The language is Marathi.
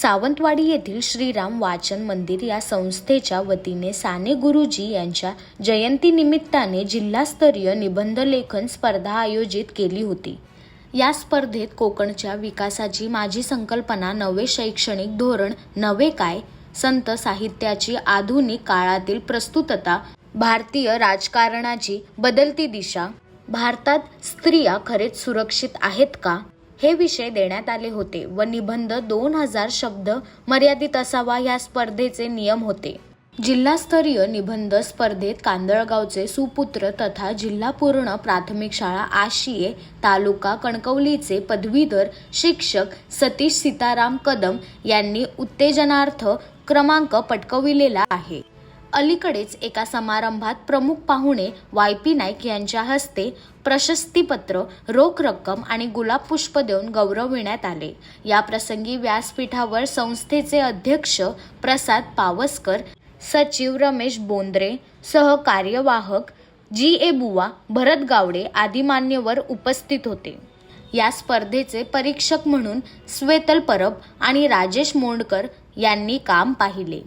सावंतवाडी येथील श्रीराम वाचन मंदिर या संस्थेच्या वतीने साने गुरुजी यांच्या जयंतीनिमित्ताने जिल्हास्तरीय निबंध लेखन स्पर्धा आयोजित केली होती. या स्पर्धेत कोकणच्या विकासाची माझी संकल्पना नवे शैक्षणिक धोरण नवे काय संत साहित्याची आधुनिक काळातील प्रस्तुतता भारतीय राजकारणाची बदलती दिशा भारतात स्त्रिया खरेच सुरक्षित आहेत का? हे विषय देण्यात आले होते व निबंध दोन हजार शब्द मर्यादित असावा या स्पर्धेचे नियम होते. जिल्हास्तरीय निबंध स्पर्धेत कांदळगावचे सुपुत्र तथा जिल्हा पूर्ण प्राथमिक शाळा आशिये तालुका कणकवलीचे पदवीधर शिक्षक सतीश सीताराम कदम यांनी उत्तेजनार्थ क्रमांक पटकविलेला आहे. अलीकडेच एका समारंभात प्रमुख पाहुणे वाय पी नाईक यांच्या हस्ते प्रशस्तीपत्र रोख रक्कम आणि गुलाब पुष्प देऊन गौरविण्यात आले. या प्रसंगी व्यासपीठावर संस्थेचे अध्यक्ष प्रसाद पावसकर सचिव रमेश बोंद्रे सह कार्यवाहक जी ए बुवा भरत गावडे आदी मान्यवर उपस्थित होते. या स्पर्धेचे परीक्षक म्हणून स्वेतल परब आणि राजेश मोंडकर यांनी काम पाहिले.